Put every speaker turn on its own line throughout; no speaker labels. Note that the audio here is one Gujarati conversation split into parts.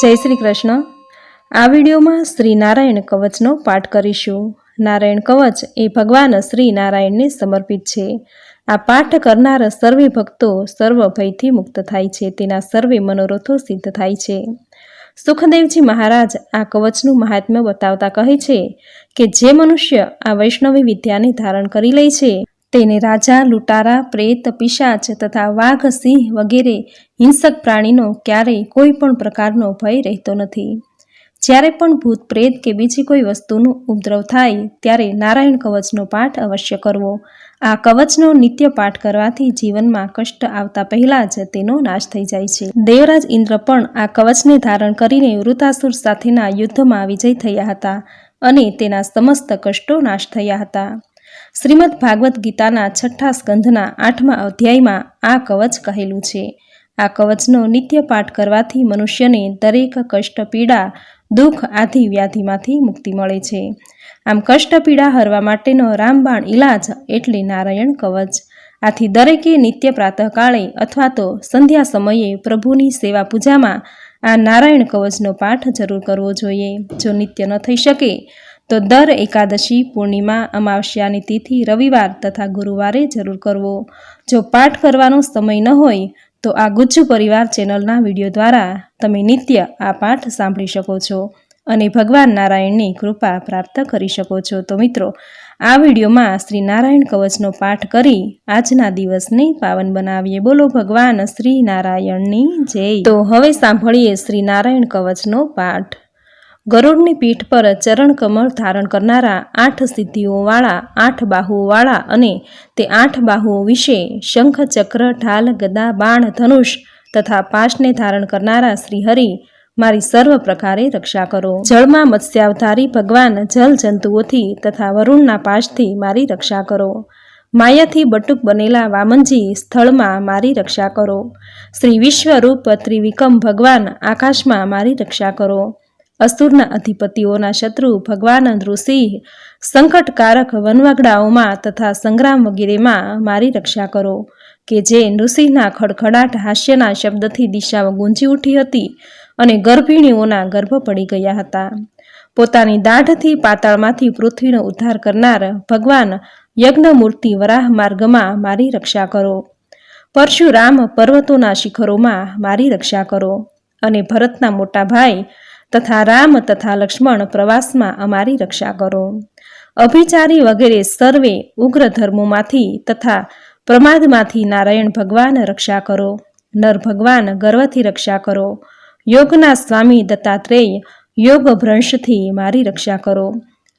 જય શ્રી કૃષ્ણ. આ વિડીયોમાં શ્રી નારાયણ કવચનો પાઠ કરીશું. નારાયણ કવચ એ ભગવાન શ્રી નારાયણને સમર્પિત છે. આ પાઠ કરનાર સર્વે ભક્તો સર્વ ભયથી મુક્ત થાય છે. તેના સર્વે મનોરથો સિદ્ધ થાય છે. સુખદેવજી મહારાજ આ કવચનું મહાત્મ્ય બતાવતા કહે છે કે જે મનુષ્ય આ વૈષ્ણવી વિદ્યાને ધારણ કરી લે છે તેને રાજા, લૂંટારા, પ્રેત, પિશાચ તથા વાઘ, સિંહ વગેરે હિંસક પ્રાણીનો ક્યારેય કોઈ પણ પ્રકારનો ભય રહેતો નથી. જ્યારે પણ ભૂત, પ્રેત કે બીજી કોઈ વસ્તુનું ઉપદ્રવ થાય, ત્યારે નારાયણ કવચનો પાઠ અવશ્ય કરવો. આ કવચનો નિત્ય પાઠ કરવાથી જીવનમાં કષ્ટ આવતા પહેલા જ તેનો નાશ થઈ જાય છે. દેવરાજ ઇન્દ્ર પણ આ કવચને ધારણ કરીને વૃતાસુર સાથેના યુદ્ધમાં વિજય થયા હતા અને તેના સમસ્ત કષ્ટો નાશ થયા હતા. શ્રીમદ ભાગવત ગીતાના છઠ્ઠા સ્કંધના આઠમા અધ્યાયમાં આ કવચ કહેલું છે. આ કવચનો નિત્ય પાઠ કરવાથી મનુષ્યને દરેક કષ્ટ, પીડા, દુઃખ આદિ વ્યાધિમાંથી મુક્તિ મળે છે. આમ કષ્ટ, પીડા હરવા માટેનો રામબાણ ઇલાજ એટલે નારાયણ કવચ. આથી દરેકે નિત્ય પ્રાતઃકાળે અથવા તો સંધ્યા સમયે પ્રભુની સેવા પૂજામાં આ નારાયણ કવચનો પાઠ જરૂર કરવો જોઈએ. જો નિત્ય ન થઈ શકે તો દર એકાદશી પૂર્ણિમા અમાવસ્યાની તિથિ રવિવાર તથા ગુરુવારે જરૂર કરવો. જો પાઠ કરવાનો સમય ન હોય, તો આ ગુજ્જુ પરિવાર ચેનલના વીડિયો દ્વારા તમે નિત્ય આ પાઠ સાંભળી શકો છો અને ભગવાન નારાયણની કૃપા પ્રાપ્ત કરી શકો છો. તો મિત્રો, આ વિડીયોમાં શ્રી નારાયણ કવચનો પાઠ કરી આજના દિવસને પાવન બનાવીએ. બોલો ભગવાન શ્રી નારાયણની જય. તો હવે સાંભળીએ શ્રી નારાયણ કવચનો પાઠ. ગરુડની પીઠ પર ચરણ કમળ ધારણ કરનારા આઠ સિદ્ધિઓવાળા, આઠ બાહુઓવાળા અને તે આઠ બાહુઓ વિશે શંખ ચક્ર ઢાલ, ગદા, બાણ, ધનુષ તથા પાશને ધારણ કરનારા શ્રીહરિ, મારી સર્વ પ્રકારે રક્ષા કરો. જળમાં મત્સ્યાવધારી ભગવાન જલ જંતુઓથી તથા વરુણના પાશથી મારી રક્ષા કરો. માયાથી બટુક બનેલા વામનજી સ્થળમાં મારી રક્ષા કરો. શ્રી વિશ્વરૂપ ત્રિવિક્રમ ભગવાન આકાશમાં મારી રક્ષા કરો. અસુરના અધિપતિઓના શત્રુ ભગવાન નૃસિંહ સંકટકારક વનવગડાઓમાં તથા સંગ્રામ વગેરેમાં મારી રક્ષા કરો, કે જે નૃસિંહના ખડખડાટ હાસ્યના શબ્દથી દિશાઓ ગુંજી ઉઠી હતી અને ગર્ભિણીઓના ગર્ભ પડી ગયા હતા. પોતાની દાઢથી પાતાળમાંથી પૃથ્વીનો ઉદ્ધાર કરનાર ભગવાન યજ્ઞમૂર્તિ વરાહ માર્ગમાં મારી રક્ષા કરો. પરશુરામ પર્વતોના શિખરોમાં મારી રક્ષા કરો અને ભરતના મોટા ભાઈ તથા રામ તથા લક્ષ્મણ પ્રવાસમાં અમારી રક્ષા કરો. અભિચારી વગેરે સર્વે ઉગ્ર ધર્મોમાંથી તથા પ્રમાદમાંથી નારાયણ ભગવાન રક્ષા કરો. નર ભગવાન ગર્વથી રક્ષા કરો. યોગના સ્વામી દત્તાત્રેય યોગ ભ્રંશથી મારી રક્ષા કરો.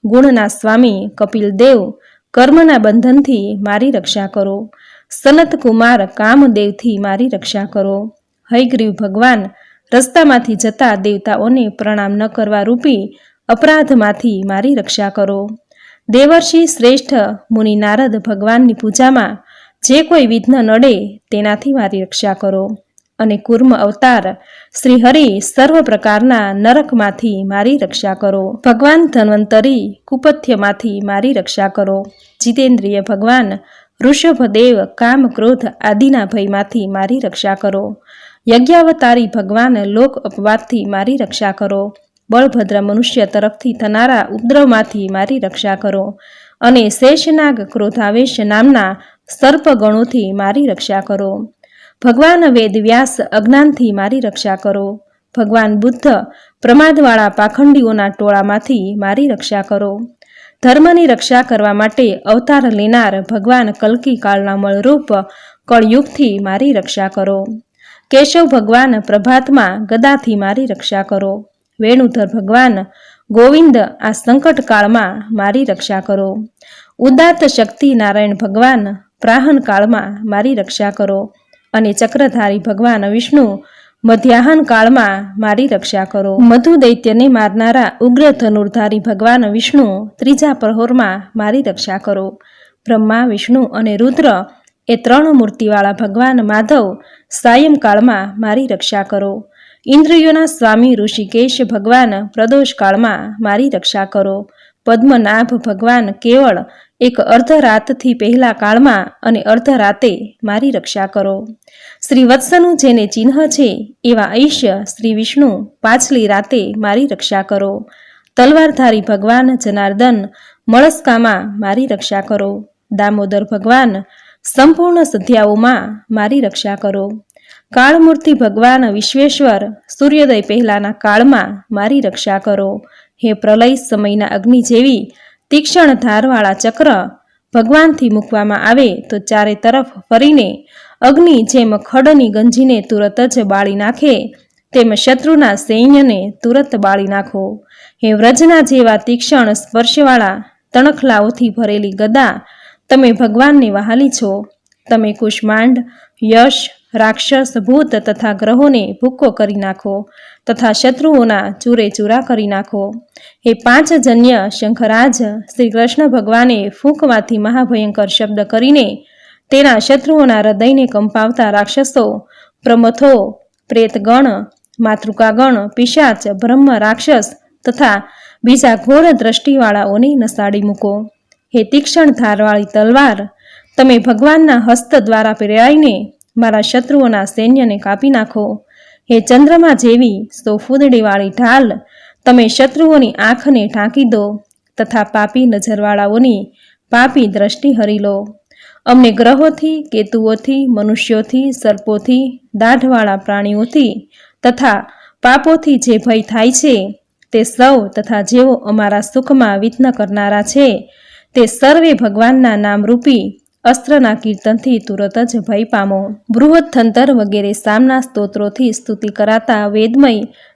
ગુણના સ્વામી કપિલ દેવ કર્મના બંધનથી મારી રક્ષા કરો. સનત કુમાર કામદેવથી મારી રક્ષા કરો. હૈગ્રીવ ભગવાન રસ્તામાંથી જતા દેવતાઓને પ્રણામ ન કરવા રૂપી અપરાધમાંથી મારી રક્ષા કરો. દેવર્ષિ શ્રેષ્ઠ મુનિ નારદ ભગવાનની પૂજામાં જે કોઈ વિઘ્ન નડે તેનાથી મારી રક્ષા કરો અને કુર્મ અવતાર શ્રી હરિ સર્વ પ્રકારના નરકમાંથી મારી રક્ષા કરો. ભગવાન ધન્વંતરી કુપથ્યમાંથી મારી રક્ષા કરો. જીતેન્દ્રિય ભગવાન ઋષભદેવ કામ ક્રોધ આદિના ભયમાંથી મારી રક્ષા કરો. યજ્ઞાવતારી ભગવાન લોક અપવાદથી મારી રક્ષા કરો. બળભદ્ર મનુષ્ય તરફથી થનારા ઉપદ્રવમાંથી મારી રક્ષા કરો અને શેષનાગ ક્રોધાવેશ નામના સર્પગણોથી મારી રક્ષા કરો. ભગવાન વેદવ્યાસ અજ્ઞાનથી મારી રક્ષા કરો. ભગવાન બુદ્ધ પ્રમાદવાળા પાખંડીઓના ટોળામાંથી મારી રક્ષા કરો. ધર્મની રક્ષા કરવા માટે અવતાર લેનાર ભગવાન કલ્કી કાળના મળરૂપ કળયુગથી મારી રક્ષા કરો. કેશવ ભગવાન પ્રભાતમાં ગદાથી મારી રક્ષા કરો. વેણુધર ભગવાન ગોવિંદ આ સંકટ કાળમાં મારી રક્ષા કરો. ઉદાત્ત શક્તિ નારાયણ ભગવાન પ્રાહન કાળમાં મારી રક્ષા કરો. અને ચક્રધારી ભગવાન વિષ્ણુ મધ્યાહન કાળમાં મારી રક્ષા કરો. મધુ દૈત્યને મારનારા ઉગ્ર ધનુર્ધારી ભગવાન વિષ્ણુ ત્રીજા પ્રહોરમાં મારી રક્ષા કરો. બ્રહ્મા, વિષ્ણુ અને રુદ્ર એ ત્રણ મૂર્તિવાળા ભગવાન માધવ સાયંકાળમાં મારી રક્ષા કરો. ઇન્દ્રિયોના સ્વામી ઋષિકેશ ભગવાન પ્રદોષ કાળમાં મારી રક્ષા કરો. પદ્મનાભ ભગવાન કેવળ એક અર્ધ રાતથી પહેલા કાળમાં અને અર્ધ રાતે મારી રક્ષા કરો. શ્રી વત્સનું જેને ચિહ્ન છે, એવા ઐશ્ય શ્રી વિષ્ણુ પાછલી રાતે મારી રક્ષા કરો. તલવારધારી ભગવાન જનાર્દન, મળસ્કામાં મારી રક્ષા કરો. દામોદર ભગવાન સંપૂર્ણ સંધ્યાઓમાં મારી રક્ષા કરો. કાળમૂર્તિ ભગવાન વિશ્વેશ્વર સૂર્યોદય પહેલાના કાળમાં મારી રક્ષા કરો. હે પ્રલય સમયના અગ્નિ જેવી તીક્ષ્ણ ધારવાળા ચક્ર ભગવાનથી મૂકવામાં આવે તો ચારે તરફ ફરીને અગ્નિ જેમ ખડની ગંજીને તુરત જ બાળી નાખે, તેમ શત્રુના સૈન્યને તુરત બાળી નાખો. હે વ્રજના જેવા તીક્ષ્ણ સ્પર્શવાળા તણખલાઓથી ભરેલી ગદા તમે ભગવાનની વહાલી છો. તમે કુષ્માંડ, યશ, રાક્ષસ, ભૂત તથા ગ્રહોને ભૂક્કો કરી નાખો તથા શત્રુઓના ચૂરે ચૂરા કરી નાખો. એ પાંચ જન્ય શંખરાજ શ્રી કૃષ્ણ ભગવાને ફૂંકવાથી મહાભયંકર શબ્દ કરીને તેના શત્રુઓના હૃદયને કંપાવતા રાક્ષસો, પ્રમથો, પ્રેતગણ, માતૃકાગણ, પિશાચ, બ્રહ્મ રાક્ષસ તથા બીજા ઘોર દ્રષ્ટિવાળાઓને નસાડી મૂકો. હે તીક્ષ્ણ ધારવાળી તલવાર, તમે ભગવાનના હસ્ત દ્વારા પ્રેરાઈને મારા શત્રુઓના સૈન્યને કાપી નાખો. હે ચંદ્રમા જેવી સો ફૂદડીવાળી ઢાલ, તમે શત્રુઓની આંખને ઢાંકી દો તથા પાપી નજરવાળાઓની પાપી દ્રષ્ટિ હરી લો. અમને ગ્રહોથી, કેતુઓથી, મનુષ્યોથી, સર્પોથી, દાઢવાળા પ્રાણીઓથી તથા પાપોથી જે ભય થાય છે, તે સૌ તથા જેઓ અમારા સુખમાં વિઘ્ન કરનારા છે તે સર્વે ભગવાનના નામરૂપી અસ્ત્રના કીર્તનથી તુરત જ ભય પામો બૃહદથંતર વગેરે સામના સ્તોત્રોથી સ્તુતિ કરાતા વેદમય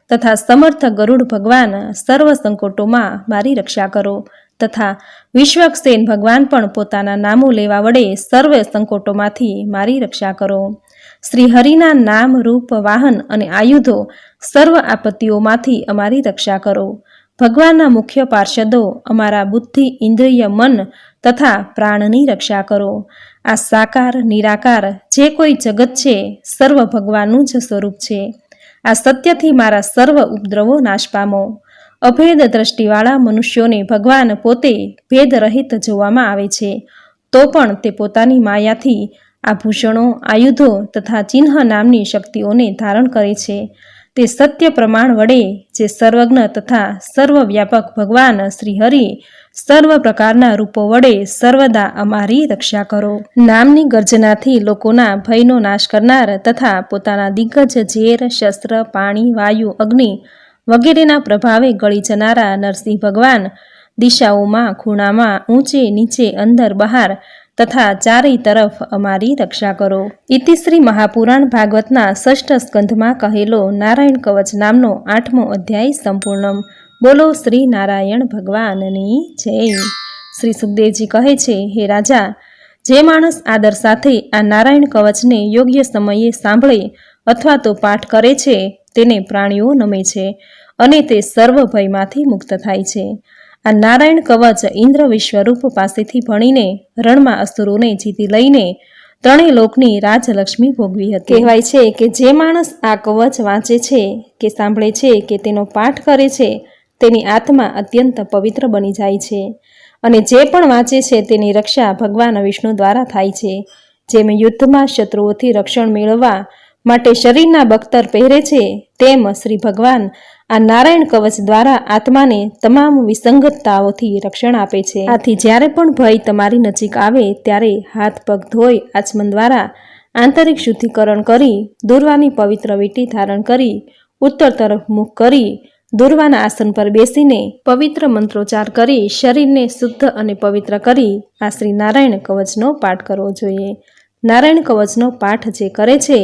તથા સમર્થ ગરુડ ભગવાન સર્વ સંકોટોમાં મારી રક્ષા કરો તથા વિશ્વક્સેન ભગવાન પણ પોતાના નામો લેવા વડે સર્વ સંકોટોમાંથી મારી રક્ષા કરો. શ્રી હરિના નામ રૂપ વાહન અને આયુધો સર્વ આપત્તિઓમાંથી અમારી રક્ષા કરો. ભગવાનના મુખ્ય પાર્ષદો અમારા બુદ્ધિ, ઇન્દ્રિય, મન તથા પ્રાણની રક્ષા કરો. આ સાકાર, નિરાકાર જે કોઈ જગત છે, સર્વ ભગવાનનું જ સ્વરૂપ છે. આ સત્યથી મારા સર્વ ઉપદ્રવો નાશ પામો. અભેદ દ્રષ્ટિવાળા મનુષ્યોને ભગવાન પોતે ભેદરહિત જોવામાં આવે છે. તો પણ તે પોતાની માયાથી આભૂષણો આયુધો તથા ચિહ્ન નામની શક્તિઓને ધારણ કરે છે. તે સત્ય પ્રમાણ વડે જે સર્વજ્ઞ તથા સર્વવ્યાપક ભગવાન શ્રીહરિ સર્વ પ્રકારના રૂપો વડે સર્વદા અમારી રક્ષા કરો. નામની ગર્જનાથી લોકોના ભયનો નાશ કરનાર તથા પોતાના દિગ્ગજ ઝેર, શસ્ત્ર, પાણી, વાયુ, અગ્નિ વગેરેના પ્રભાવે ગળી જનારા નરસિંહ ભગવાન દિશાઓમાં, ખૂણામાં, ઊંચે નીચે, અંદર, બહાર તથા ચારેય તરફ અમારી રક્ષા કરો. ઇતિશ્રી મહાપુરાણ ભાગવતના ષષ્ઠ સ્કંધમાં કહેલો નારાયણ કવચ નામનો આઠમો અધ્યાય સંપૂર્ણ બોલો શ્રી નારાયણ ભગવાનની જય. શ્રી સુખદેવજી કહે છે, હે રાજા, જે માણસ આદર સાથે આ નારાયણ કવચને યોગ્ય સમયે સાંભળે અથવા તો પાઠ કરે છે, તેને પ્રાણીઓ નમે છે અને તે સર્વ ભયમાંથી મુક્ત થાય છે. આ નારાયણ કવચ ઇન્દ્ર વિશ્વરૂપ પાસેથી ભણીને રણમાં અસુરોને જીતી લઈને ત્રણેય લોકની રાજલક્ષ્મી ભોગવી હતી. કહેવાય છે કે જે માણસ આ કવચ વાંચે છે, કે સાંભળે છે, કે તેનો પાઠ કરે છે, તેની આત્મા અત્યંત પવિત્ર બની જાય છે અને જે પણ વાંચે છે તેની રક્ષા ભગવાન વિષ્ણુ દ્વારા થાય છે. જેમ યુદ્ધમાં શત્રુઓથી રક્ષણ મેળવવા માટે શરીરના બખ્તર પહેરે છે તેમ શ્રી ભગવાન આ નારાયણ કવચ દ્વારા આત્માને તમામ વિસંગતતાઓથી રક્ષણ આપે છે. આથી જ્યારે પણ ભય તમારી નજીક આવે ત્યારે હાથ પગ ધોઈ આચમન દ્વારા આંતરિક શુદ્ધિકરણ કરી, દુર્વાની પવિત્ર વીંટી ધારણ કરી, ઉત્તર તરફ મુખ કરી, દુર્વાના આસન પર બેસીને પવિત્ર મંત્રોચ્ચાર કરી, શરીરને શુદ્ધ અને પવિત્ર કરી આ શ્રી નારાયણ કવચનો પાઠ કરવો જોઈએ. નારાયણ કવચનો પાઠ જે કરે છે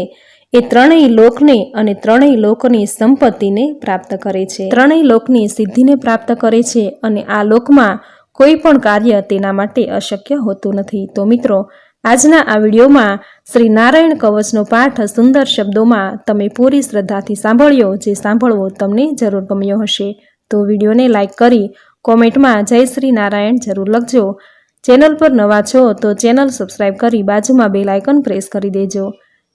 એ ત્રણેય લોકને અને ત્રણેય લોકની સંપત્તિને પ્રાપ્ત કરે છે. ત્રણેય લોકની સિદ્ધિને પ્રાપ્ત કરે છે અને આ લોકમાં કોઈ પણ કાર્ય તેના માટે અશક્ય હોતું નથી. તો મિત્રો, આજના આ વિડીયોમાં શ્રી નારાયણ કવચનો પાઠ સુંદર શબ્દોમાં તમે પૂરી શ્રદ્ધાથી સાંભળ્યો, જે સાંભળવો તમને જરૂર ગમ્યો હશે. તો વિડીયોને લાઈક કરી કોમેન્ટમાં જય શ્રી નારાયણ જરૂર લખજો. ચેનલ પર નવા છો તો ચેનલ સબસ્ક્રાઈબ કરી બાજુમાં બે લાયકન પ્રેસ કરી દેજો.